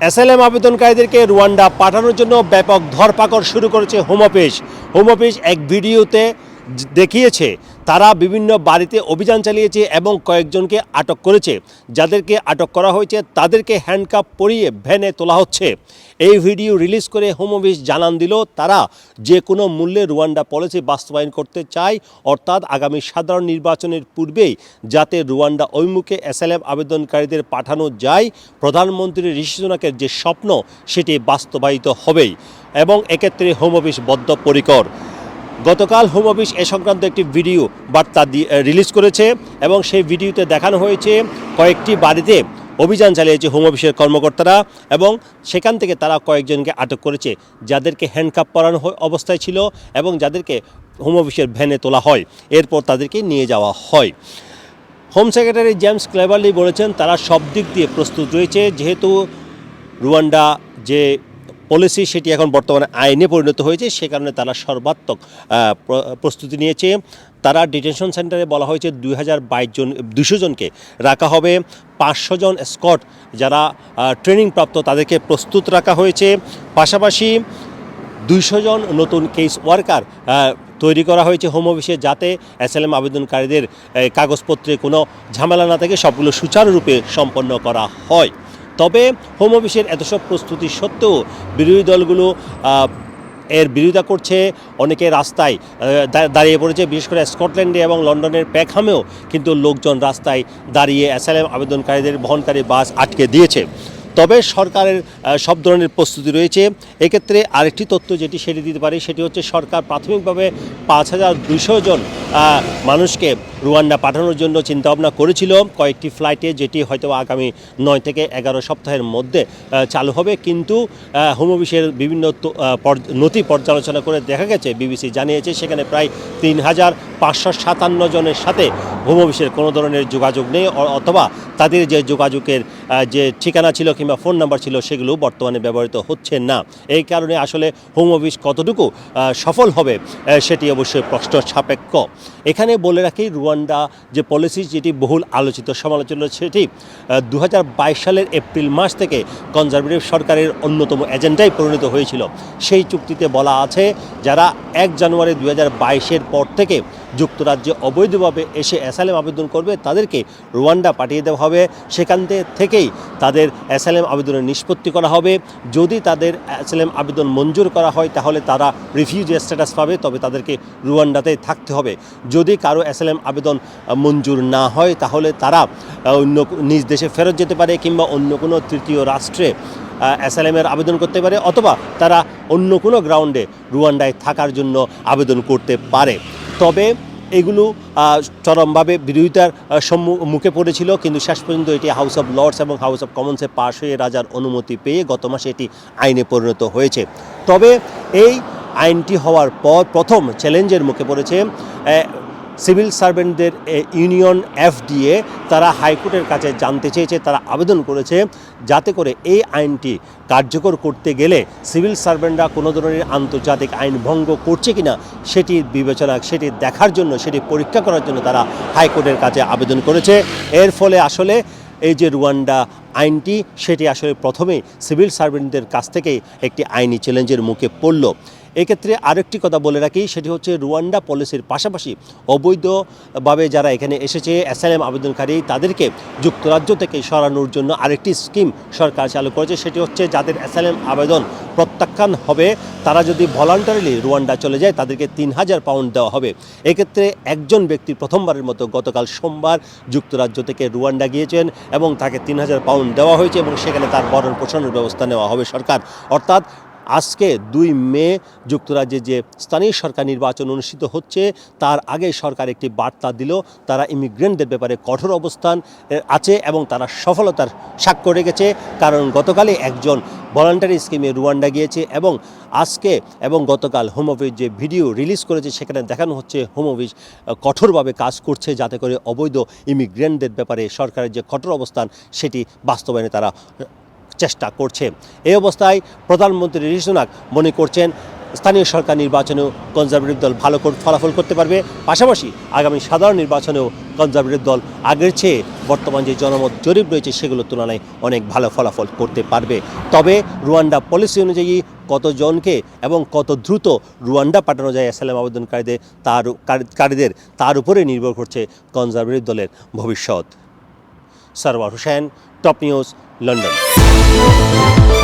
SLM আবেদনকারীদেরকে Rwanda পাঠানোর জন্য ব্যাপক ধরপাকড় শুরু করেছে হোম অফিস। হোম অফিস এক ভিডিওতে দেখিয়েছে তারা বিভিন্ন বাড়িতে অভিযান চালিয়েছে এবং কয়েকজনকে আটক করেছে। যাদেরকে আটক করা হয়েছে, তাদেরকে হ্যান্ডকাপ পরিয়ে ভ্যানে তোলা হচ্ছে। এই ভিডিও রিলিজ করে হোম অফিস জানান দিল তারা, যে কোনো মূল্যে রুয়ান্ডা পলিসি বাস্তবায়ন করতে চায়, অর্থাৎ আগামী সাধারণ নির্বাচনের পূর্বেই যাতে রুয়ান্ডা অভিমুখে এসএলএম আবেদনকারীদের পাঠানো যায়, প্রধানমন্ত্রী ঋষি সুনাকের যে স্বপ্ন, সেটি বাস্তবায়িত হবেই। এবং এক্ষেত্রে হোম অফিস বদ্ধপরিকর। গতকাল হোম অফিস এ সংক্রান্ত একটি ভিডিও বার্তা রিলিজ করেছে এবং সেই ভিডিওতে দেখানো হয়েছে কয়েকটি বাড়িতে অভিযান চালিয়েছে হোম অফিসের কর্মকর্তারা এবং সেখান থেকে তারা কয়েকজনকে আটক করেছে যাদেরকে হ্যান্ডকাপ পরানো অবস্থায় ছিল এবং যাদেরকে হোম অফিসের ভ্যানে তোলা হয়। এরপর তাদেরকে নিয়ে যাওয়া হয়। হোম সেক্রেটারি জেমস ক্লেভারলি বলেছেন, তারা সব দিক দিয়ে প্রস্তুত রয়েছে, যেহেতু রুয়ান্ডা যে পলিসি সেটি এখন বর্তমানে আইনে পরিণত হয়েছে, সে কারণে তারা সর্বাত্মক প্রস্তুতি নিয়েছে। তারা ডিটেনশন সেন্টারে বলা হয়েছে দুই হাজার বাইশ জন দুশো জনকে রাখা হবে। পাঁচশো জন স্কট যারা ট্রেনিং প্রাপ্ত তাদেরকে প্রস্তুত রাখা হয়েছে। পাশাপাশি দুইশো জন নতুন কেস ওয়ার্কার তৈরি করা হয়েছে হোম অফিসে যাতে এসএলএম আবেদনকারীদের কাগজপত্রে কোনো ঝামেলা না থাকে, সবগুলো সুচারুরূপে সম্পন্ন করা হয়। তবে হোম অফিসের এত সব প্রস্তুতি সত্ত্বেও বিরোধী দলগুলো এর বিরোধিতা করছে অনেকে রাস্তায় দাঁড়িয়ে পড়েছে। বিশেষ করে স্কটল্যান্ডে এবং লন্ডনের প্যাকহামেও কিন্তু লোকজন রাস্তায় দাঁড়িয়ে অ্যাসাইলাম আবেদনকারীদের বহনকারী বাস আটকে দিয়েছে। তবে সরকারের সব ধরনের প্রস্তুতি রয়েছে। এক্ষেত্রে আরেকটি তথ্য যেটি সেটি দিতে পারি, সেটি হচ্ছে সরকার প্রাথমিকভাবে পাঁচ হাজার দুশো জন মানুষকে রুয়ান্ডা পাঠানোর জন্য চিন্তাভাবনা করেছিল। কয়েকটি ফ্লাইটে যেটি হয়তো আগামী নয় থেকে এগারো সপ্তাহের মধ্যে চালু হবে। কিন্তু হোম অফিসের বিভিন্ন নথি পর্যালোচনা করে দেখা গেছে। বিবিসি জানিয়েছে সেখানে প্রায় তিন হাজার পাঁচশো সাতান্ন জনের সাথে অফিসের কোনো ধরনের যোগাযোগ নেই অথবা তাদের যে যোগাযোগের যে ঠিকানা ছিল কিংবা ফোন নাম্বার ছিল সেগুলো বর্তমানে ব্যবহৃত হচ্ছে না। এই কারণে আসলে হোম অফিস কতটুকু সফল হবে সেটি অবশ্যই প্রশ্ন সাপেক্ষ। এখানে বলে রাখি, রুয়ান্ডা যে পলিসি যেটি বহুল আলোচিত সমালোচনা সেটি দু হাজার বাইশ সালের এপ্রিল মাস থেকে কনজারভেটিভ সরকারের অন্যতম এজেন্ডায় পরিণত হয়েছিল। সেই চুক্তিতে বলা আছে, যারা এক জানুয়ারি দু বাইশের পর থেকে যুক্তরাজ্যে অবৈধভাবে এসে অ্যাসাইলেম আবেদন করবে, তাদেরকে রুয়ান্ডা পাঠিয়ে দেওয়া হবে। সেখান থেকেই তাদের অ্যাসাইলেম আবেদনের নিষ্পত্তি করা হবে। যদি তাদের অ্যাসাইলেম আবেদন মঞ্জুর করা হয়, তাহলে তারা রিফিউজি স্ট্যাটাস পাবে, তবে তাদেরকে রুয়ান্ডাতেই থাকতে হবে। যদি কারও অ্যাসাইলেম আবেদন মঞ্জুর না হয়, তাহলে তারা অন্য নিজ দেশে ফেরত যেতে পারে, কিংবা অন্য কোনো তৃতীয় রাষ্ট্রে অ্যাসাইলেমের আবেদন করতে পারে, অথবা তারা অন্য কোনো গ্রাউন্ডে রুয়ান্ডায় থাকার জন্য আবেদন করতে পারে। তবে এগুলো চরমভাবে বিরোধিতার মুখে পড়েছিল, কিন্তু শেষ পর্যন্ত এটি হাউস অফ লর্ডস এবং হাউস অফ কমন্সে পাশ হয়ে রাজার অনুমতি পেয়ে গত মাসে এটি আইনে পরিণত হয়েছে। তবে এই আইনটি হওয়ার পর প্রথম চ্যালেঞ্জের মুখে পড়েছে সিভিল সার্ভেন্টদের ইউনিয়ন এফডিএ তারা হাইকোর্টের কাছে জানতে চেয়েছে, তারা আবেদন করেছে যাতে করে এই আইনটি কার্যকর করতে গেলে সিভিল সার্ভেন্টরা কোনো ধরনের আন্তর্জাতিক আইন ভঙ্গ করছে কিনা সেটির বিবেচনা, সেটি দেখার জন্য, সেটি পরীক্ষা করার জন্য তারা হাইকোর্টের কাছে আবেদন করেছে। এর ফলে আসলে এই যে রুয়ান্ডা আইনটি, সেটি আসলে প্রথমেই সিভিল সার্ভেন্টদের কাছ থেকেই একটি আইনি চ্যালেঞ্জের মুখে পড়ল। এক্ষেত্রে আরেকটি কথা বলে রাখি, সেটি হচ্ছে রুয়ান্ডা পলিসির পাশাপাশি অবৈধভাবে যারা এখানে এসেছে অ্যাসাইলাম আবেদনকারী, তাদেরকে যুক্তরাজ্য থেকে সরানোর জন্য আরেকটি স্কিম সরকার চালু করেছে, সেটি হচ্ছে যাদের অ্যাসাইলাম আবেদন প্রত্যাখ্যান হবে, তারা যদি ভলান্টারিলি রুয়ান্ডা চলে যায়, তাদেরকে তিন হাজার পাউন্ড দেওয়া হবে। এক্ষেত্রে একজন ব্যক্তি প্রথমবারের মতো গতকাল সোমবার যুক্তরাজ্য থেকে রুয়ান্ডা গিয়েছেন এবং তাকে তিন হাজার পাউন্ড দেওয়া হয়েছে এবং সেখানে তার বরণ পোষণের ব্যবস্থা নেওয়া হবে সরকার। অর্থাৎ আজকে দুই মে যুক্তরাজ্যে যে স্থানীয় সরকার নির্বাচন অনুষ্ঠিত হচ্ছে, তার আগে সরকার একটি বার্তা দিল, তারা ইমিগ্রেন্টদের ব্যাপারে কঠোর অবস্থান আছে এবং তারা সফলতার সাক্ষ্য রেখেছে। কারণ গতকালে একজন ভলান্টারি স্কিমে রুয়ান্ডা গিয়েছে এবং আজকে এবং গতকাল হোম অফিস যে ভিডিও রিলিজ করেছে, সেখানে দেখানো হচ্ছে হোম অফিস কঠোরভাবে কাজ করছে যাতে করে অবৈধ ইমিগ্রেন্টদের ব্যাপারে সরকারের যে কঠোর অবস্থান, সেটি বাস্তবায়নে তারা চেষ্টা করছে। এই অবস্থায় প্রধানমন্ত্রী ঋষি মনে করছেন, স্থানীয় সরকার নির্বাচনেও কনজারভেটিভ দল ভালো ফলাফল করতে পারবে। পাশাপাশি আগামী সাধারণ নির্বাচনেও কনজারভেটিভ দল আগের চেয়ে বর্তমান যে জনমত জরিপ রয়েছে, সেগুলোর তুলনায় অনেক ভালো ফলাফল করতে পারবে। তবে রুয়ান্ডা পলিসি অনুযায়ী কতজনকে এবং কত দ্রুত রুয়ান্ডা পাঠানো যায় অ্যাসালাম আবেদনকারীদের, তার কারীদের, তার উপরে নির্ভর করছে কনজারভেটিভ দলের ভবিষ্যৎ। Sarwar Hossain, top news, London. Música